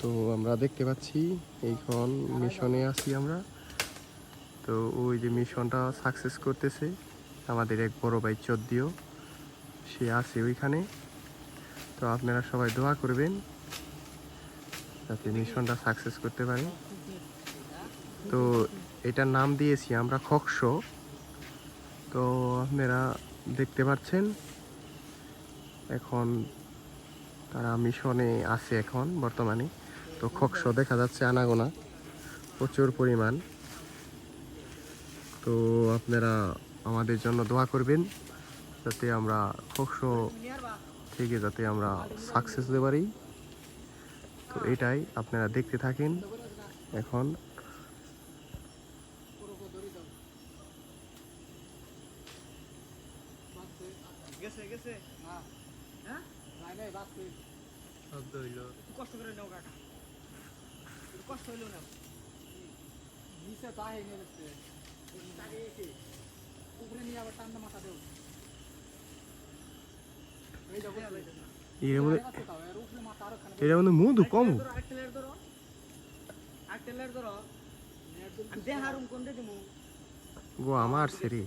তো আমরা দেখতে পাচ্ছি এইখন মিশনে আছি আমরা। তো ওই যে মিশনটা সাকসেস করতেছে আমাদের এক বড় ভাই চোদ্দিও, সে আছে ওইখানে। তো আপনারা সবাই দোয়া করবেন যাতে মিশনটা সাকসেস করতে পারে। তো এটার নাম দিয়েছি আমরা খকশো তো আপনারা দেখতে পাচ্ছেন, এখন তারা মিশনে আছে এখন বর্তমানে। তো খকশো দেখা যাচ্ছে আনাগোনা। প্রচুর পরিমাণ। তো আপনারা আমাদের জন্য দোয়া করবেন যাতে আমরা খকশো থেকে যাতে আমরা সাকসেস হতে পারি। তো এটাই আপনারা দেখতে থাকেন এখন। গেছে গেছে। হ্যাঁ? হ্যাঁ? নাই নাই হইল কষ্ট করে নাও কাকা কষ্ট হইল না। নিচে তা হেঙে গেছে। তাকে একে উপরে নিয়ে আবার টান্না মাথা এর মধ্যে মধু কম। গো আমার সেরে।